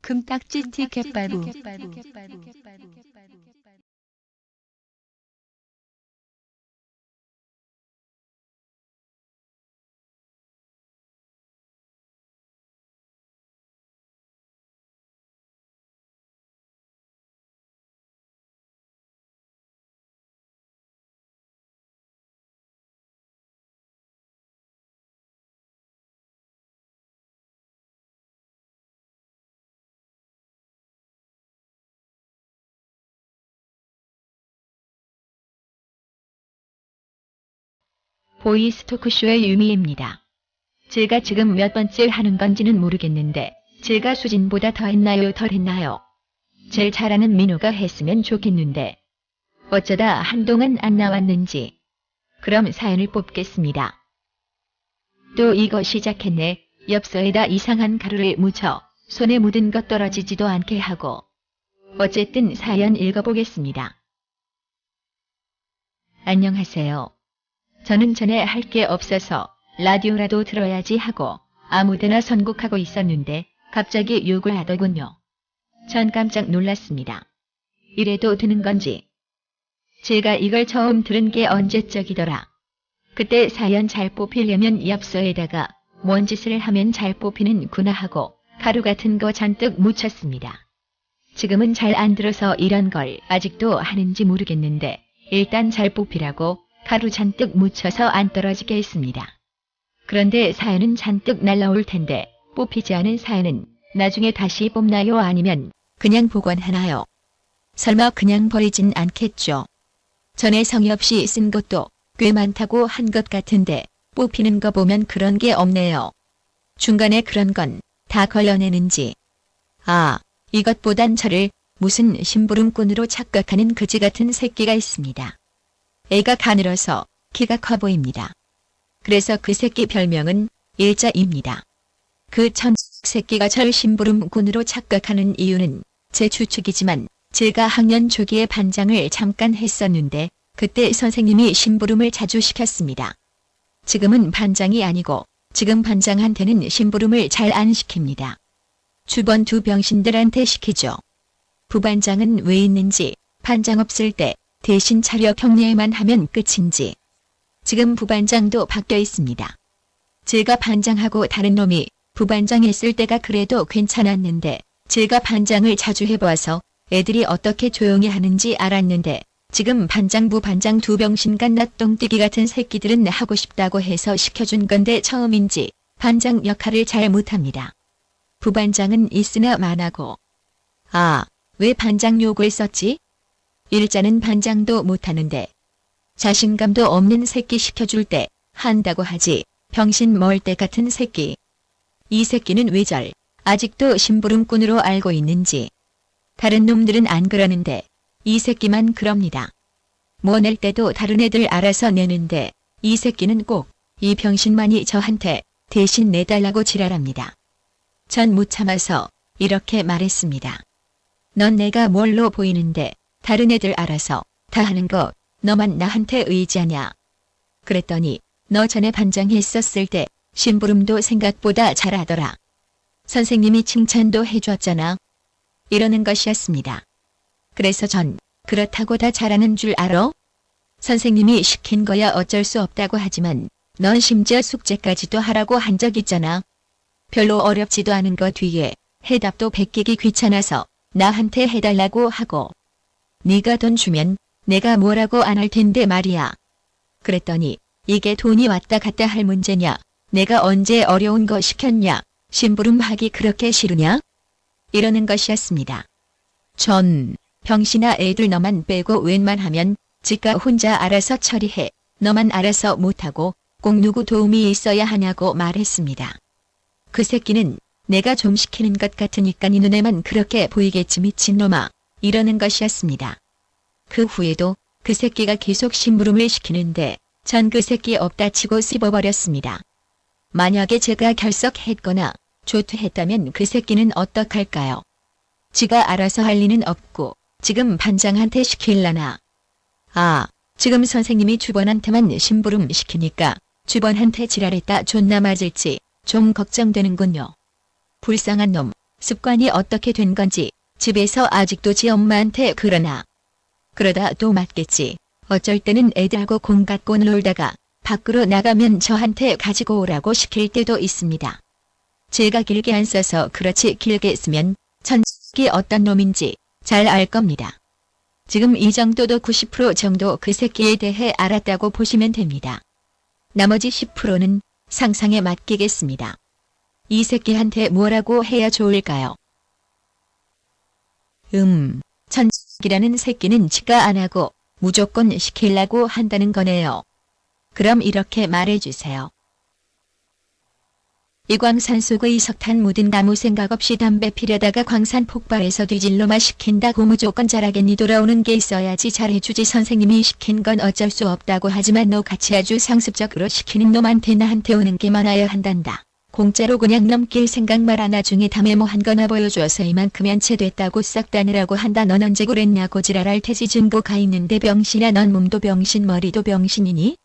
금딱지 티켓 발부. 보이스 토크쇼의 유미입니다. 제가 지금 몇 번째 하는 건지는 모르겠는데 제가 수진보다 더 했나요 덜 했나요? 제일 잘하는 민호가 했으면 좋겠는데 어쩌다 한동안 안 나왔는지 그럼 사연을 뽑겠습니다. 또 이거 시작했네. 엽서에다 이상한 가루를 묻혀 손에 묻은 것 떨어지지도 않게 하고 어쨌든 사연 읽어보겠습니다. 안녕하세요. 저는 전에 할 게 없어서 라디오라도 들어야지 하고 아무데나 선곡하고 있었는데 갑자기 욕을 하더군요. 전 깜짝 놀랐습니다. 이래도 되는 건지. 제가 이걸 처음 들은 게 언제적이더라. 그때 사연 잘 뽑히려면 엽서에다가 뭔 짓을 하면 잘 뽑히는구나 하고 가루 같은 거 잔뜩 묻혔습니다. 지금은 잘 안 들어서 이런 걸 아직도 하는지 모르겠는데 일단 잘 뽑히라고 가루 잔뜩 묻혀서 안 떨어지게 했습니다. 그런데 사연은 잔뜩 날라올 텐데 뽑히지 않은 사연은 나중에 다시 뽑나요 아니면 그냥 보관하나요? 설마 그냥 버리진 않겠죠. 전에 성의 없이 쓴 것도 꽤 많다고 한 것 같은데 뽑히는 거 보면 그런 게 없네요. 중간에 그런 건 다 걸러내는지. 아, 이것보단 저를 무슨 심부름꾼으로 착각하는 그지 같은 새끼가 있습니다. 애가 가늘어서 키가 커 보입니다. 그래서 그 새끼 별명은 일자입니다. 그 천 새끼가 절 심부름꾼으로 착각하는 이유는 제 추측이지만 제가 학년 초기에 반장을 잠깐 했었는데 그때 선생님이 심부름을 자주 시켰습니다. 지금은 반장이 아니고 지금 반장한테는 심부름을 잘 안 시킵니다. 주번 두 병신들한테 시키죠. 부반장은 왜 있는지 반장 없을 때 대신 차려 경례만 하면 끝인지. 지금 부반장도 바뀌어 있습니다. 제가 반장하고 다른 놈이 부반장 했을 때가 그래도 괜찮았는데 제가 반장을 자주 해봐서 애들이 어떻게 조용히 하는지 알았는데 지금 반장부 반장 두 병신간 낯똥띠기 같은 새끼들은 하고 싶다고 해서 시켜준 건데 처음인지 반장 역할을 잘 못합니다. 부반장은 있으나 만하고 아, 왜 반장 욕을 썼지? 일자는 반장도 못하는데 자신감도 없는 새끼 시켜줄 때 한다고 하지 병신 멀때 같은 새끼. 이 새끼는 외절 아직도 심부름꾼으로 알고 있는지 다른 놈들은 안 그러는데 이 새끼만 그럽니다. 뭐 낼 때도 다른 애들 알아서 내는데 이 새끼는 꼭 이 병신만이 저한테 대신 내달라고 지랄합니다. 전 못 참아서 이렇게 말했습니다. 넌 내가 뭘로 보이는데 다른 애들 알아서 다 하는 거 너만 나한테 의지하냐. 그랬더니 너 전에 반장했었을 때 심부름도 생각보다 잘하더라. 선생님이 칭찬도 해줬잖아. 이러는 것이었습니다. 그래서 전 그렇다고 다 잘하는 줄 알아? 선생님이 시킨 거야 어쩔 수 없다고 하지만 넌 심지어 숙제까지도 하라고 한 적 있잖아. 별로 어렵지도 않은 거 뒤에 해답도 베끼기 귀찮아서 나한테 해달라고 하고 네가 돈 주면 내가 뭐라고 안 할 텐데 말이야. 그랬더니 이게 돈이 왔다 갔다 할 문제냐? 내가 언제 어려운 거 시켰냐? 심부름하기 그렇게 싫으냐? 이러는 것이었습니다. 전 병신아 애들 너만 빼고 웬만하면 지가 혼자 알아서 처리해. 너만 알아서 못하고 꼭 누구 도움이 있어야 하냐고 말했습니다. 그 새끼는 내가 좀 시키는 것 같으니까 네 눈에만 그렇게 보이겠지 미친놈아. 이러는 것이었습니다. 그 후에도 그 새끼가 계속 심부름을 시키는데 전 그 새끼 없다 치고 씹어버렸습니다. 만약에 제가 결석했거나 조퇴했다면 그 새끼는 어떡할까요? 지가 알아서 할 리는 없고 지금 반장한테 시킬라나. 아, 지금 선생님이 주번한테만 심부름 시키니까 주번한테 지랄했다 존나 맞을지 좀 걱정되는군요. 불쌍한 놈, 습관이 어떻게 된 건지 집에서 아직도 지 엄마한테 그러나 그러다 또 맞겠지. 어쩔 때는 애들하고 공 갖고 놀다가 밖으로 나가면 저한테 가지고 오라고 시킬 때도 있습니다. 제가 길게 안 써서 그렇지 길게 쓰면 천기 어떤 놈인지 잘 알 겁니다. 지금 이 정도도 90% 정도 그 새끼에 대해 알았다고 보시면 됩니다. 나머지 10%는 상상에 맡기겠습니다. 이 새끼한테 뭐라고 해야 좋을까요? 음, 천기라는 새끼는 지가 안 하고 무조건 시키려고 한다는 거네요. 그럼 이렇게 말해주세요. 이 광산 속의 석탄 묻은 나무 생각 없이 담배 피려다가 광산 폭발해서 뒤질로만 시킨다고 무조건 잘하겠니 돌아오는 게 있어야지 잘해주지 선생님이 시킨 건 어쩔 수 없다고 하지만 너 같이 아주 상습적으로 시키는 놈한테 나한테 오는 게 많아야 한단다. 공짜로 그냥 넘길 생각 말아 나중에 다 메모한 거나 보여줘서 이만큼면 채 됐다고 싹 다니라고 한다. 넌 언제 그랬냐고 지랄할 테지. 증거가 있는데 병신아 넌 몸도 병신 머리도 병신이니?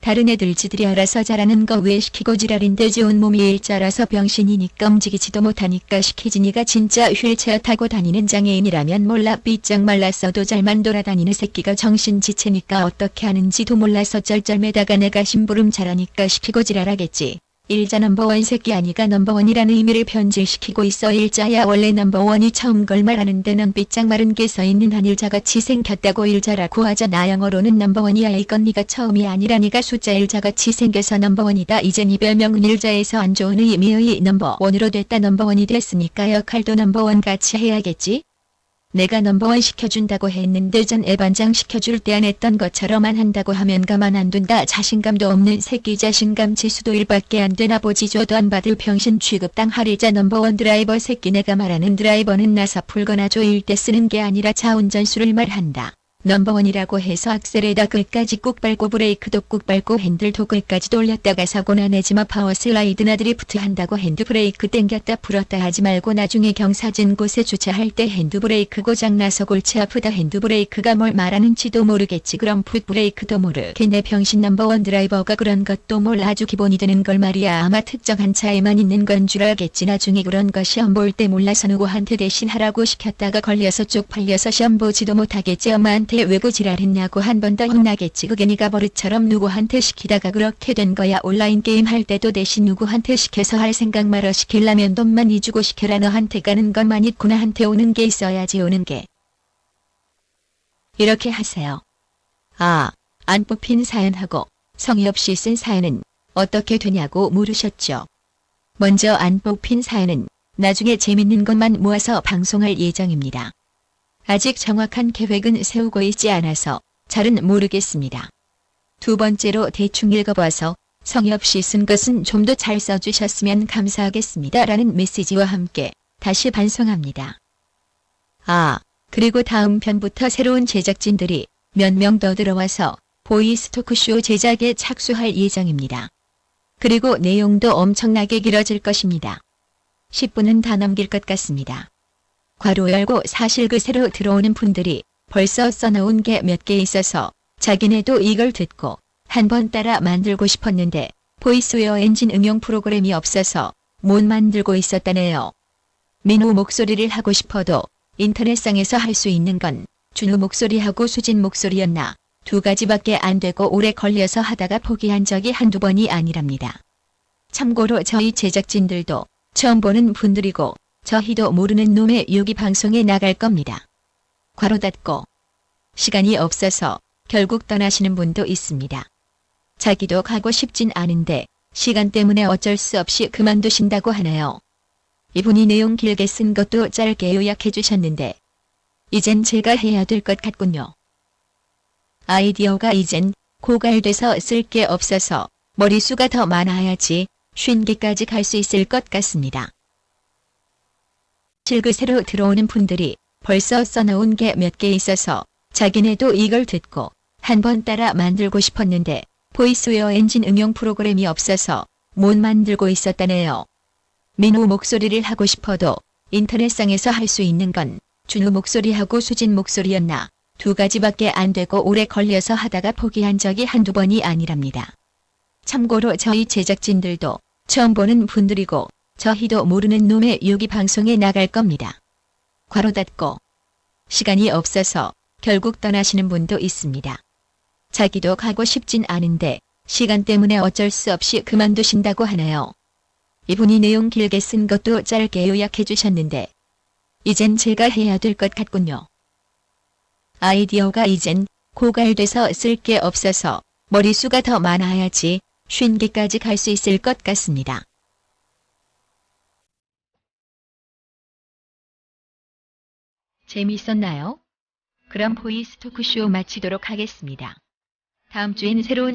다른 애들 지들이 알아서 잘하는 거 왜 시키고 지랄인데? 좋은 몸이 일자라서 병신이니까 움직이지도 못하니까 시키지 니가 진짜 휠체어 타고 다니는 장애인이라면 몰라. 삐쩍 말랐어도 잘만 돌아다니는 새끼가 정신지체니까 어떻게 하는지도 몰라서 쩔쩔매다가 내가 심부름 잘하니까 시키고 지랄하겠지. 일자 넘버원 새끼 아니가 넘버원이라는 의미를 변질시키고 있어 일자야. 원래 넘버원이 처음 걸 말하는데 넌 삐짝 마른 게 써있는 한 일자같이 생겼다고 일자라고 하자. 나 영어로는 넘버원이야 이건 네가 처음이 아니라 네가 숫자 일자같이 생겨서 넘버원이다. 이젠 이 별명은 일자에서 안 좋은 의미의 넘버원으로 됐다. 넘버원이 됐으니까 역할도 넘버원같이 해야겠지? 내가 넘버원 시켜준다고 했는데 전 애반장 시켜줄 때 안 했던 것처럼만 한다고 하면 가만 안 둔다. 자신감도 없는 새끼 자신감 지수도 1밖에 안 되나 보지 줘도 안 받을 병신 취급당 할일자 넘버원 드라이버 새끼 내가 말하는 드라이버는 나사 풀거나 조일 때 쓰는 게 아니라 차 운전수를 말한다. 넘버원이라고 해서 악셀에다 끝까지 꾹 밟고 브레이크도 꾹 밟고 핸들도 끝까지 돌렸다가 사고나 내지마 파워슬라이드나 드리프트 한다고 핸드브레이크 땡겼다 풀었다 하지 말고 나중에 경사진 곳에 주차할 때 핸드브레이크 고장나서 골치 아프다 핸드브레이크가 뭘 말하는지도 모르겠지 그럼 풋브레이크도 모르겠네 병신 넘버원 드라이버가 그런 것도 몰라 아주 기본이 되는 걸 말이야 아마 특정한 차에만 있는 건 줄 알겠지 나중에 그런 거 시험 볼 때 몰라서 누구한테 대신 하라고 시켰다가 걸려서 쪽팔려서 시험 보지도 못하겠지 엄마한테 외고 지랄했냐고 한 번 더 혼나겠지 그게 네가 버릇처럼 누구한테 시키다가 그렇게 된 거야 온라인 게임 할 때도 대신 누구한테 시켜서 할 생각 말어 시킬라면 돈만 이 주고 시켜라 너한테 가는 것만 있고 나한테 오는 게 있어야지 오는 게 이렇게 하세요. 아, 안 뽑힌 사연하고 성의 없이 쓴 사연은 어떻게 되냐고 물으셨죠. 먼저 안 뽑힌 사연은 나중에 재밌는 것만 모아서 방송할 예정입니다. 아직 정확한 계획은 세우고 있지 않아서 잘은 모르겠습니다. 두 번째로 대충 읽어봐서 성의 없이 쓴 것은 좀 더 잘 써주셨으면 감사하겠습니다. 라는 메시지와 함께 다시 반성합니다. 아, 그리고 다음 편부터 새로운 제작진들이 몇 명 더 들어와서 보이스 토크쇼 제작에 착수할 예정입니다. 그리고 내용도 엄청나게 길어질 것입니다. 10분은 다 넘길 것 같습니다. 괄호 열고 사실 그 새로 들어오는 분들이 벌써 써놓은 게 몇 개 있어서 자기네도 이걸 듣고 한 번 따라 만들고 싶었는데 보이스웨어 엔진 응용 프로그램이 없어서 못 만들고 있었다네요. 민호 목소리를 하고 싶어도 인터넷상에서 할 수 있는 건 준우 목소리하고 수진 목소리였나 두 가지밖에 안 되고 오래 걸려서 하다가 포기한 적이 한두 번이 아니랍니다. 참고로 저희 제작진들도 처음 보는 분들이고 저희도 모르는 놈의 유기 방송에 나갈 겁니다. 괄호 닫고 시간이 없어서 결국 떠나시는 분도 있습니다. 자기도 가고 싶진 않은데 시간 때문에 어쩔 수 없이 그만두신다고 하네요. 이분이 내용 길게 쓴 것도 짧게 요약해 주셨는데 이젠 제가 해야 될 것 같군요. 아이디어가 이젠 고갈돼서 쓸 게 없어서 머리수가 더 많아야지 쉰 개까지 갈 수 있을 것 같습니다. 실그 새로 들어오는 분들이 벌써 써놓은 게 몇 개 있어서 자기네도 이걸 듣고 한번 따라 만들고 싶었는데 보이스웨어 엔진 응용 프로그램이 없어서 못 만들고 있었다네요. 민우 목소리를 하고 싶어도 인터넷상에서 할 수 있는 건 준우 목소리하고 수진 목소리였나 두 가지밖에 안 되고 오래 걸려서 하다가 포기한 적이 한두 번이 아니랍니다. 참고로 저희 제작진들도 처음 보는 분들이고 저희도 모르는 놈의 요기 방송에 나갈 겁니다. 괄호 닫고 시간이 없어서 결국 떠나시는 분도 있습니다. 자기도 가고 싶진 않은데 시간 때문에 어쩔 수 없이 그만두신다고 하네요. 이분이 내용 길게 쓴 것도 짧게 요약해 주셨는데 이젠 제가 해야 될 것 같군요. 아이디어가 이젠 고갈돼서 쓸 게 없어서 머리수가 더 많아야지 쉰 개까지 갈 수 있을 것 같습니다. 재미있었나요? 그럼 보이스 토크쇼 마치도록 하겠습니다. 다음 주엔 새로운